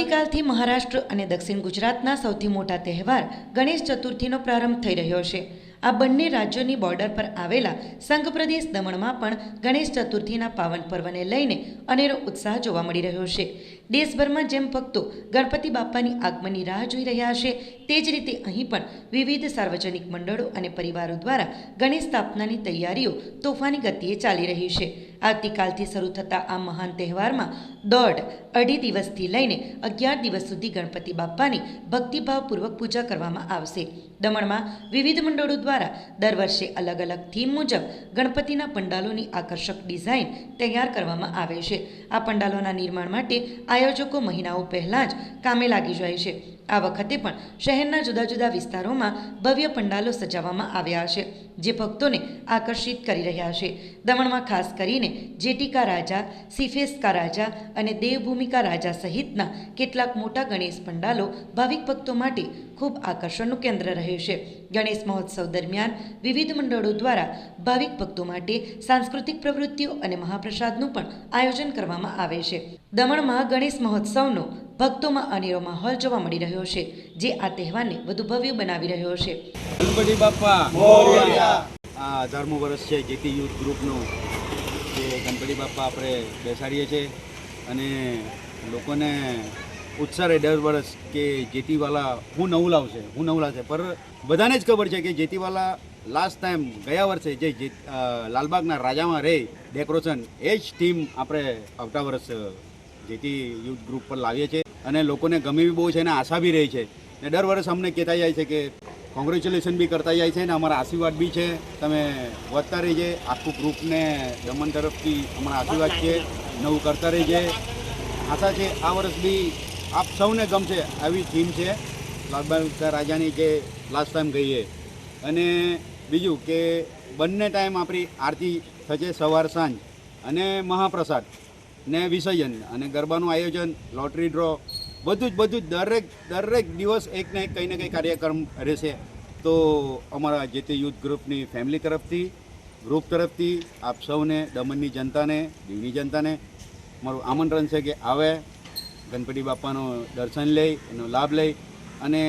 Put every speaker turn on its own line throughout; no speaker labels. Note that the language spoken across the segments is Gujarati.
આવતીકાલથી મહારાષ્ટ્ર અને દક્ષિણ ગુજરાતના સૌથી મોટા તહેવાર ગણેશ ચતુર્થીનો પ્રારંભ થઈ રહ્યો છે. આ બંને રાજ્યોની બોર્ડર પર આવેલા સંઘ પ્રદેશ દમણમાં પણ ગણેશ ચતુર્થીના પાવન પર્વને લઈને અનેરો ઉત્સાહ જોવા મળી રહ્યો છે. દેશભરમાં જેમ ભક્તો ગણપતિ બાપ્પાની આગમનની રાહ જોઈ રહ્યા છે, તે જ રીતે અહીં પણ વિવિધ સાર્વજનિક મંડળો અને પરિવારો દ્વારા ગણેશ સ્થાપનાની તૈયારીઓ તોફાની ગતિએ ચાલી રહી છે. આવતીકાલથી શરૂ થતા આ મહાન તહેવારમાં દોઢ અઢી દિવસથી લઈને અગિયાર દિવસ સુધી ગણપતિ બાપ્પાની ભક્તિભાવપૂર્વક પૂજા કરવામાં આવશે. દમણમાં વિવિધ મંડળો દ્વારા દર વર્ષે અલગ અલગ થીમ મુજબ ગણપતિના પંડાલોની આકર્ષક ડિઝાઇન તૈયાર કરવામાં આવે છે. આ પંડાલોના નિર્માણ માટે આયોજકો મહિનાઓ પહેલાં જ કામે લાગી જાય છે. આ વખતે પણ શહેરના જુદા જુદા વિસ્તારોમાં ભવ્ય પંડાલો સજાવવામાં આવ્યા છે, જે ભક્તોને આકર્ષિત કરી રહ્યા છે. દમણમાં ખાસ કરીને જેટિકા રાજા સિફેસ્કા રાજા અને દેવભૂમિકા રાજા સહિતના કેટલાક મોટા ગણેશ પંડાલો ભાવિક ભક્તો માટે ખૂબ આકર્ષણનું કેન્દ્ર રહે છે. ગણેશ મહોત્સવ દરમિયાન વિવિધ મંડળો દ્વારા ભાવિક ભક્તો માટે સાંસ્કૃતિક પ્રવૃત્તિઓ અને મહાપ્રસાદનું પણ આયોજન કરવામાં આવે છે. દમણમાં ગણેશ મહોત્સવનો ભક્તોમાં અનેરો માહોલ જોવા મળી રહ્યો છે જે આ તહેવારને વધુ ભવ્ય બનાવી રહ્યો છે.
ગણપતિ આ અઢારમું વર્ષ છે જેટી યુથ ગ્રુપનું. જે ગણપતિ બાપ્પા આપણે બેસાડીએ છીએ અને લોકોને ઉત્સાહ રહે દર વર્ષ કે જેતીવાલા હું નવું લાવશે હું નવું લાવશે પર બધાને જ ખબર છે કે જેતીવાલા લાસ્ટ ટાઈમ ગયા વર્ષે જે લાલબાગના રાજામાં રહે ડેકોરેશન એ જ ટીમ આપણે આવતા વર્ષ જેતી યુથ ગ્રુપ પર લાવીએ છીએ. અને લોકોને ગમે બી બહુ છે અને આશા બી રહી છે. ને દર વર્ષ અમને કહેતા જાય છે કે કોંગ્રેચ્યુલેશન બી કરતા જાય છે અને અમારા આશીર્વાદ બી છે. તમે વધતા રહીજે, આખું ગ્રુપને દમણ તરફથી અમારા આશીર્વાદ છે. નવું કરતા રહીજે. આશા છે આ વર્ષ બી આપ સૌને ગમશે, આવી થીમ છે. લાલબાગ રાજાની જે લાસ્ટ ટાઈમ ગઈએ. અને બીજું કે બંને ટાઈમ આપણી આરતી થશે સવાર સાંજ. અને મહાપ્રસાદ ને વિસર્જન. અને ગરબાનું આયોજન લોટરી ડ્રો બધું જ બધું જ. દરેક દરેક દિવસ એક ને એક, કંઈ ને કંઈ કાર્યક્રમ રહેશે. તો અમારા જે તે યુથ ગ્રુપની ફેમિલી તરફથી ગ્રુપ તરફથી આપ સૌને દમણની જનતાને, દીવની જનતાને મારું આમંત્રણ છે કે આવે, ગણપતિ બાપાનો દર્શન લઈ, એનો લાભ લઈ અને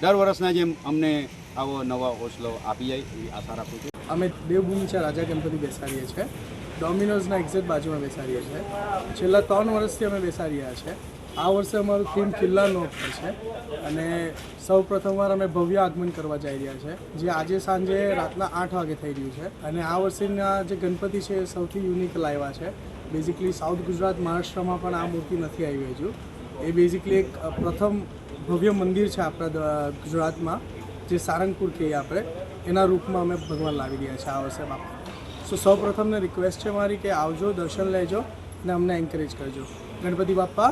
દર વર્ષના જેમ અમને આવો નવા હોસલો આપી જાય એવી આશા રાખું છું.
અમે દેવભૂમિ છે રાજા ગણપતિ બેસાડીએ છીએ ડોમિનોઝના એક્ઝેક્ટ બાજુમાં બેસાડીએ છીએ છેલ્લા ત્રણ વર્ષથી અમે બેસાડી રહ્યા છે. આ વર્ષે અમારું થીમ કિલ્લાનો ઉપર છે. અને સૌ પ્રથમવાર અમે ભવ્ય આગમન કરવા જઈ રહ્યા છે. જે આજે સાંજે રાતના આઠ વાગે થઈ રહ્યું છે. અને આ વર્ષેના જે ગણપતિ છે એ સૌથી યુનિક લાવ્યા છે. બેઝિકલી સાઉથ ગુજરાત મહારાષ્ટ્રમાં પણ આ મૂર્તિ નથી આવી હજુ. એ બેઝિકલી એક પ્રથમ ભવ્ય મંદિર છે આપણા ગુજરાતમાં, જે સારંગપુર કહીએ આપણે. એના રૂપમાં અમે ભગવાન લાવી રહ્યા છે આ વર્ષે બાપા. સો સૌ પ્રથમને રિક્વેસ્ટ છે મારી કે આવજો, દર્શન લેજો અને અમને એન્કરેજ કરજો. ગણપતિ બાપ્પા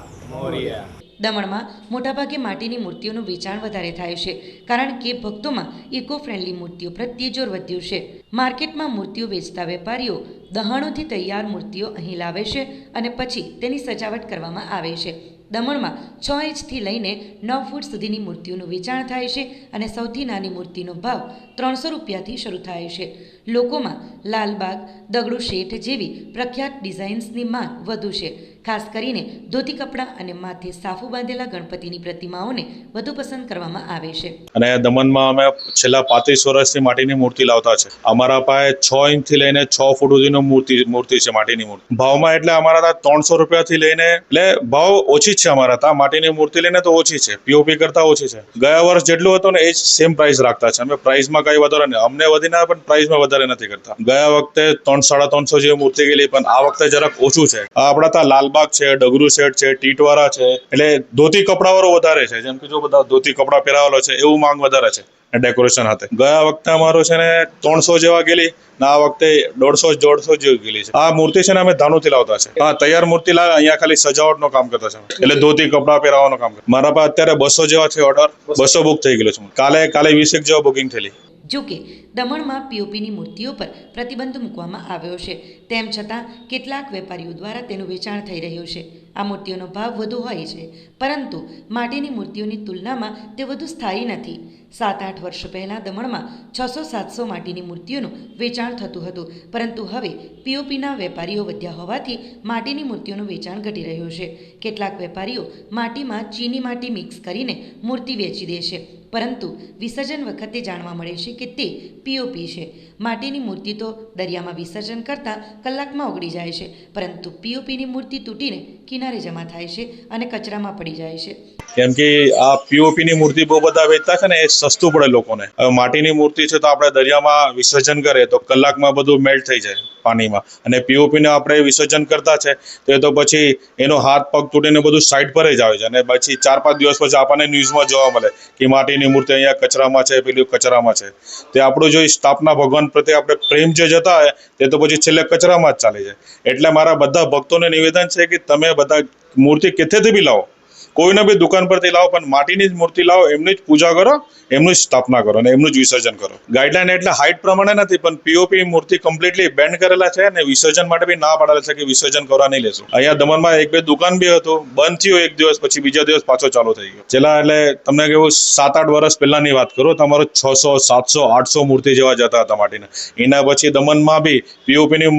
દમણમાં મોટાભાગે માટીની મૂર્તિઓનું વેચાણ વધારે થાય છે કારણ કે ભક્તોમાં ઇકો ફ્રેન્ડલી મૂર્તિઓ પ્રત્યે જોર વધ્યું છે. માર્કેટમાં મૂર્તિઓ વેચતા વેપારીઓ દહાણોથી તૈયાર મૂર્તિઓ અહીં લાવે છે અને પછી તેની સજાવટ કરવામાં આવે છે. દમણમાં છ ઇંચથી લઈને નવ ફૂટ સુધીની મૂર્તિઓનું વેચાણ થાય છે અને સૌથી નાની મૂર્તિનો ભાવ ત્રણસો રૂપિયાથી શરૂ થાય છે. લોકોમાં લાલબાગ દગડુ શેઠ જેવી પ્રખ્યાત ડિઝાઇન્સની માંગ વધુ છે. ખાસ કરીને ધોતી કપડાં અને માથે સાફુ બાંધેલા ગણપતિની પ્રતિમાઓને વધુ પસંદ કરવામાં આવે છે.
અને દમણમાં અમે છેલ્લા પાંત્રીસ વર્ષથી માટીની મૂર્તિ લાવતા છે. અમારા પાસે છ ઇંચથી લઈને છ ફૂટ સુધીનો મૂર્તિ મૂર્તિ છે માટીની મૂર્તિ. ભાવમાં એટલે અમારા ત્યાં ત્રણસો રૂપિયાથી લઈને, એટલે ભાવ ઓછી છે અમારા ત્યાં. માટીની મૂર્તિ લઈને તો ઓછી છે. પીઓપી કરતાં ઓછી છે. ગયા વર્ષ જેટલું હતું ને, એ જ સેમ પ્રાઇસ રાખતા છે. અમે પ્રાઇસમાં કઈ વધારે નહીં. અમને વધીને પણ પ્રાઇસમાં વધારે નથી કરતા. ગયા વખતે ત્રણ, સાડા ત્રણસો જેવી મૂર્તિ ગયેલી, પણ આ વખતે જરાક ઓછું છે. આપણા ત્યાં લાલબાગ છે, ડગરુ છે ટીટવાળા છે, એટલે ધોતી કપડાવાળો વધારે છે. જેમ કે જો બધા ધોતી કપડાં પહેરાવેલો છે, એવું માંગ વધારે છે ડેકોરેશન હાથે. ગયા વખતે અમારો છે ને ત્રણસો જેવા ગયેલી ને આ વખતે દોઢસો દોઢસો જેવી ગયેલી છે. આ મૂર્તિ છે ને અમે ધાનુથી લાવતા છે. હા, તૈયાર મૂર્તિ લાવે, અહીંયા ખાલી સજાવટનું કામ કરતા છે. એટલે ધોતી કપડાં પહેરાવાનું કામ કરે મારા પાસે અત્યારે બસો જેવા છે ઓર્ડર બસો બુક થઈ ગયેલો છે. કાલે કાલે વીસેક જેવા બુકિંગ થયેલી.
જો કે દમણમાં પીઓપીની મૂર્તિઓ પર પ્રતિબંધ મૂકવામાં આવ્યો છે. તેમ છતાં કેટલાક વેપારીઓ દ્વારા તેનું વેચાણ થઈ રહ્યું છે. આ મૂર્તિઓનો ભાવ વધુ હોય છે, પરંતુ માટીની મૂર્તિઓની તુલનામાં તે વધુ સ્થાયી નથી. સાત આઠ વર્ષ પહેલાં દમણમાં છસો સાતસો માટીની મૂર્તિઓનું વેચાણ થતું હતું. પરંતુ હવે પીઓપીના વેપારીઓ વધ્યા હોવાથી માટીની મૂર્તિઓનું વેચાણ ઘટી રહ્યું છે. કેટલાક વેપારીઓ માટીમાં ચીની માટી મિક્સ કરીને મૂર્તિ વેચી દે છે. પરંતુ વિસર્જન વખતે જાણવા મળે છે કે તે પીઓપી છે. માટીની મૂર્તિ તો દરિયામાં વિસર્જન કરતાં કલાકમાં ઓગળી જાય છે. પરંતુ પીઓપીની મૂર્તિ તૂટીને કિનારે જમા થાય છે અને કચરામાં પડી જાય છે.
કેમ કે આ પીઓપીની મૂર્તિ બહુ બધા વેચતા છે ને, એ સસ્તું પડે લોકોને. હવે માટીની મૂર્તિ છે તો આપણે દરિયામાં વિસર્જન કરીએ તો કલાકમાં બધું મેલ્ટ થઈ જાય પાણીમાં. અને પીઓપીને આપણે વિસર્જન કરતા છે તો એ તો પછી એનો હાથ પગ તૂટીને બધું સાઈડ પર જ આવે છે. અને પછી ચાર પાંચ દિવસ પછી આપણને ન્યૂઝમાં જોવા મળે કે માટીની મૂર્તિ અહીંયા કચરામાં છે, પેલું કચરામાં છે. તે આપણું જો સ્થાપના ભગવાન પ્રત્યે આપણે પ્રેમ જે જતા હોય તે તો પછી છેલ્લે કચરામાં જ ચાલે છે. એટલે મારા બધા ભક્તોને નિવેદન છે કે તમે બધા મૂર્તિ કેથેથી બી લાવો. કોઈને બી દુકાન પરથી લાવો, પણ માટીની જ મૂર્તિ લાવો, એમની જ પૂજા કરો, એમની જ સ્થાપના કરો અને એમનું જ વિસર્જન કરો. ગાઈડલાઈન એટલે હાઇટ પ્રમાણે નથી, પણ પીઓપી મૂર્તિ કમ્પ્લીટલી બેન્ડ કરેલા છે અને વિસર્જન માટે બી ના પાડેલા છે કે વિસર્જન કરવા નહીં લેશું. અહીંયા દમણમાં એક બે દુકાન બી હતું, બંધ થયું એક દિવસ, પછી બીજા દિવસ પાછો ચાલુ થઈ ગયો. છેલ્લા એટલે તમને કેવું સાત આઠ વર્ષ પહેલાની વાત કરું, તમારો છસો, સાતસો, આઠસો મૂર્તિ જેવા જતા હતા માટીના. એના પછી દમણમાં બી પીઓપીની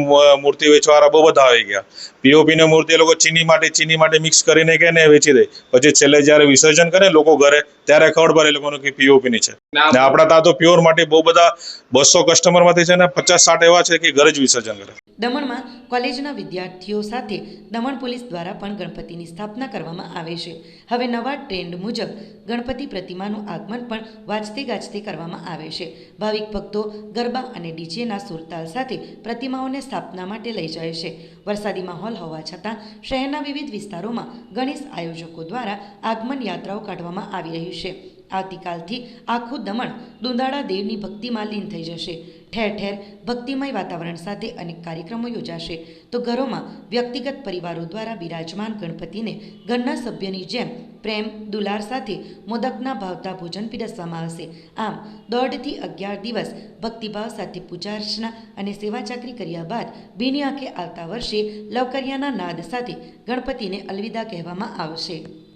મૂર્તિ વેચવાવાળા બહુ બધા આવી ગયા. પીઓપીની મૂર્તિ એ લોકો ચીની માટે ચીની માટે મિક્સ કરીને કે ને વેચી દે. પછી છેલ્લે જ્યારે વિસર્જન કરે લોકો ઘરે ત્યારે ખબર પડે એ લોકોનું કે પીઓપીની છે. ને આપણા ત્યાં તો પ્યોર માટે બહુ બધા બસો કસ્ટમરમાંથી છે ને પચાસ સાઠ એવા છે કે ઘરે જ વિસર્જન કરે.
દમણમાં કોલેજના વિદ્યાર્થીઓ સાથે દમણ પોલીસ દ્વારા પણ ગણપતિની સ્થાપના કરવામાં આવે છે. હવે નવા ટ્રેન્ડ મુજબ ગણપતિ પ્રતિમાનું આગમન પણ વાજતે ગાજતે કરવામાં આવે છે. ભાવિક ભક્તો ગરબા અને ડીજેના સુરતાલ સાથે પ્રતિમાઓને સ્થાપના માટે લઈ જાય છે. વરસાદી માહોલ હોવા છતાં શહેરના વિવિધ વિસ્તારોમાં ગણેશ આયોજકો દ્વારા આગમન યાત્રાઓ કાઢવામાં આવી રહી છે. આવતીકાલથી આખું દમણ દુંદાળા દેવની ભક્તિમાં લીન થઈ જશે. ઠેર ઠેર ભક્તિમય વાતાવરણ સાથે અનેક કાર્યક્રમો યોજાશે. તો ઘરોમાં વ્યક્તિગત પરિવારો દ્વારા બિરાજમાન ગણપતિને ઘરના સભ્યની જેમ પ્રેમ, દુલાર સાથે મોદકના ભાવતા ભોજન પીરસવામાં આવશે. આમ, દોઢથી અગિયાર દિવસ ભક્તિભાવ સાથે પૂજા અર્ચના અને સેવા ચાકરી કર્યા બાદ ભીની આંખે આવતા વર્ષે લવકરિયાના નાદ સાથે ગણપતિને અલવિદા કહેવામાં આવશે.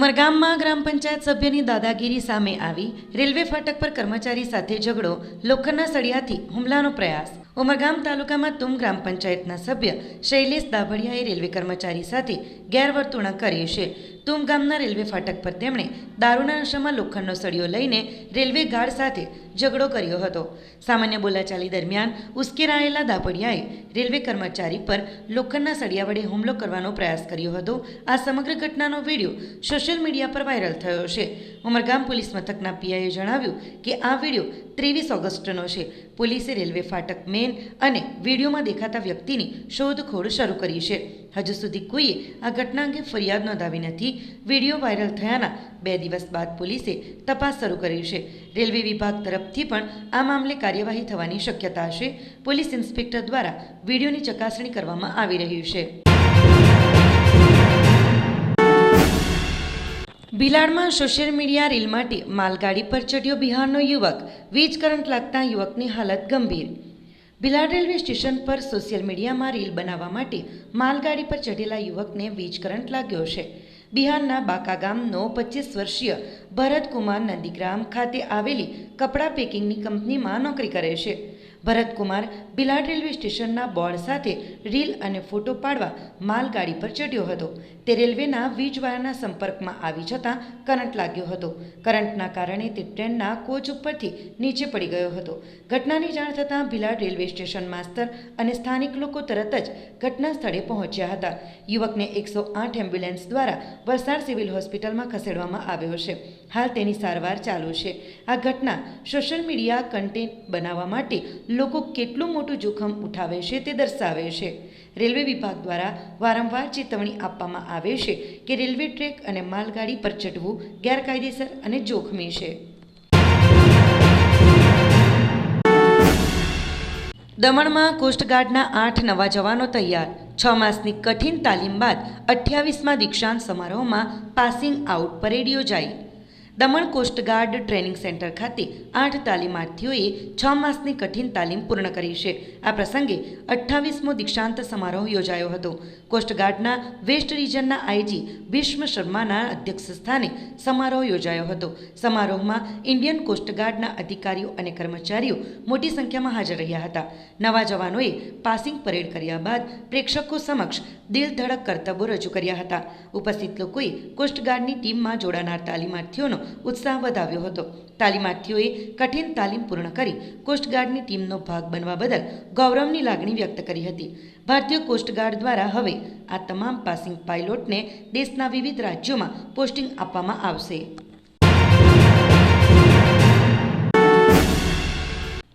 ઉમરગામમાં ગ્રામ પંચાયત સભ્યની દાદાગીરી સામે આવી, રેલવે ફાટક પર કર્મચારી સાથે ઝઘડો, લોખંડના સળિયાથી હુમલાનો પ્રયાસ. ઉમરગામ તાલુકામાં તુમ ગ્રામ પંચાયતના સભ્ય શૈલેષ દાભડિયાએ રેલવે કર્મચારી સાથે ગેરવર્તણૂક કરી છે. તુમ ગામના રેલવે ફાટક પર તેમણે દારૂના નશામાં લોખંડનો સળિયો લઈને રેલવે ગાર્ડ સાથે ઝઘડો કર્યો હતો. સામાન્ય બોલાચાલી દરમિયાન ઉશ્કેરાયેલા દાભડિયાએ રેલવે કર્મચારી પર લોખંડના સળિયા વડે હુમલો કરવાનો પ્રયાસ કર્યો હતો. આ સમગ્ર ઘટનાનો વીડિયો સોશિયલ મીડિયા પર વાયરલ થયો છે. ઉમરગામ પોલીસ મથકના પીઆઈએ જણાવ્યું કે આ વીડિયો ત્રેવીસ ઓગસ્ટનો છે. પોલીસે રેલવે ફાટક મેન અને વિડીયોમાં દેખાતા વ્યક્તિની શોધખોળ શરૂ કરી છે. હજુ સુધી કોઈએ આ ઘટના અંગે ફરિયાદ નોંધાવી નથી. વીડિયો વાયરલ થયાના બે દિવસ બાદ પોલીસે તપાસ શરૂ કરી છે. રેલવે વિભાગ તરફથી પણ આ મામલે કાર્યવાહી થવાની શક્યતા છે. પોલીસ ઇન્સ્પેક્ટર દ્વારા વિડીયોની ચકાસણી કરવામાં આવી રહ્યું છે. ભિલાડમાં સોશિયલ મીડિયા રીલ માટે માલગાડી પર ચડ્યો બિહારનો યુવક. વીજ કરંટ લાગતા યુવકની હાલત ગંભીર. ભિલાડ રેલવે સ્ટેશન પર સોશિયલ મીડિયામાં રીલ બનાવવા માટે માલગાડી પર ચઢેલા યુવકને વીજ કરંટ લાગ્યો છે. બિહારના બાકા ગામનો પચીસ વર્ષીય ભરતકુમાર નંદીગ્રામ ખાતે આવેલી કપડાં પેકિંગની કંપનીમાં નોકરી કરે છે. ભરતકુમાર બિલાડ રેલવે સ્ટેશનના બોર્ડ સાથે રીલ અને ફોટો પાડવા માલગાડી પર ચડ્યો હતો. તે રેલવેના વીજ સંપર્કમાં આવી જતાં કરંટ લાગ્યો હતો. કરંટના કારણે તે ટ્રેનના કોચ ઉપરથી નીચે પડી ગયો હતો. ઘટનાની જાણ થતાં ભિલાડ રેલવે સ્ટેશન માસ્તર અને સ્થાનિક લોકો તરત જ ઘટના સ્થળે પહોંચ્યા હતા. યુવકને એકસો આઠ એમ્બ્યુલન્સ દ્વારા વલસાડ સિવિલ હોસ્પિટલમાં ખસેડવામાં આવ્યો છે. હાલ તેની સારવાર ચાલુ છે. આ ઘટના સોશિયલ મીડિયા કન્ટેન્ટ બનાવવા માટે લોકો કેટલું મોટું જોખમ ઉઠાવે છે તે દર્શાવે છે. રેલવે વિભાગ દ્વારા વારંવાર ચેતવણી આપવામાં આવે છે કે રેલવે ટ્રેક અને માલગાડી પર ચઢવું ગેરકાયદેસર અને જોખમી છે. દમણમાં કોસ્ટગાર્ડના આઠ નવા જવાનો તૈયાર. છ માસની કઠિન તાલીમ બાદ અઠ્યાવીસમાં દીક્ષાંત સમારોહમાં પાસિંગ આઉટ પરેડ યોજાઈ. દમણ કોસ્ટગાર્ડ ટ્રેનિંગ સેન્ટર ખાતે આઠ તાલીમાર્થીઓએ છ માસની કઠિન તાલીમ પૂર્ણ કરી છે. આ પ્રસંગે અઠ્ઠાવીસમો દીક્ષાંત સમારોહ યોજાયો હતો. કોસ્ટગાર્ડના વેસ્ટ રિજનના આઈજી ભીષ્મ શર્માના અધ્યક્ષ સ્થાને સમારોહ યોજાયો હતો. સમારોહમાં ઇન્ડિયન કોસ્ટગાર્ડના અધિકારીઓ અને કર્મચારીઓ મોટી સંખ્યામાં હાજર રહ્યા હતા. નવા જવાનોએ પાસિંગ પરેડ કર્યા બાદ પ્રેક્ષકો સમક્ષ દિલ ધડક કરતબો રજૂ કર્યા હતા. ઉપસ્થિત લોકોએ કોસ્ટગાર્ડની ટીમમાં જોડાનાર તાલીમાર્થીઓનો ઉત્સાહ વધાવ્યો હતો. તાલીમાર્થીઓએ કઠિન તાલીમ પૂર્ણ કરી કોસ્ટગાર્ડની ટીમનો ભાગ બનવા બદલ ગૌરવની લાગણી વ્યક્ત કરી હતી. ભારતીય કોસ્ટગાર્ડ દ્વારા હવે આ તમામ પાસિંગ પાયલોટને દેશના વિવિધ રાજ્યોમાં પોસ્ટિંગ આપવામાં આવશે.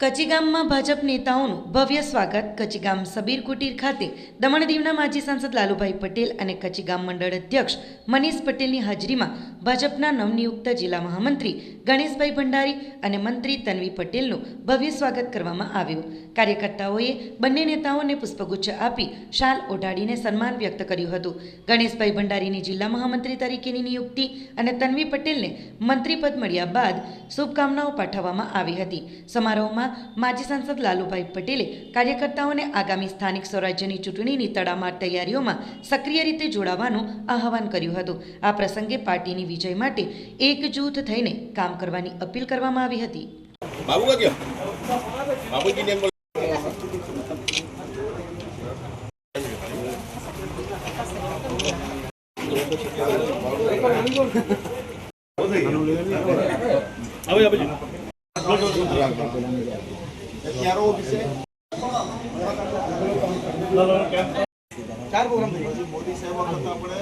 કચીગામમાં ભાજપ નેતાઓનું ભવ્ય સ્વાગત. કચીગામ સબીર કુટીર ખાતે દમણ દીવના માજી સાંસદ લાલુભાઈ પટેલ અને કચીગામ મંડળ અધ્યક્ષ મનીષ પટેલની હાજરીમાં ભાજપના નવનિયુક્ત જિલ્લા મહામંત્રી ગણેશભાઈ ભંડારી અને મંત્રી તન્વી પટેલનું ભવ્ય સ્વાગત કરવામાં આવ્યું. કાર્યકર્તાઓએ બંને નેતાઓને પુષ્પગુચ્છ આપી શાલ ઓઢાડીને સન્માન વ્યક્ત કર્યું હતું. ગણેશભાઈ ભંડારીની જિલ્લા મહામંત્રી તરીકેની નિયુક્તિ અને તન્વી પટેલને મંત્રીપદ મળ્યા બાદ શુભકામનાઓ પાઠવવામાં આવી હતી. સમારોહમાં માજી સાંસદ લાલુભાઈ પટેલે કાર્યકર્તાઓને આગામી સ્થાનિક સ્વરાજ્યની ચૂંટણીની તડામાર તૈયારીઓમાં સક્રિય રીતે જોડાવાનું આહવાન કર્યું હતું. આ પ્રસંગે પાર્ટીની વિજય માટે એકજૂથ થઈને કામ કરવાની અપીલ કરવામાં આવી હતી.
ક્યારો વિશે
ચાર પ્રોગ્રામ મોદી સાહેબ વખત આપણે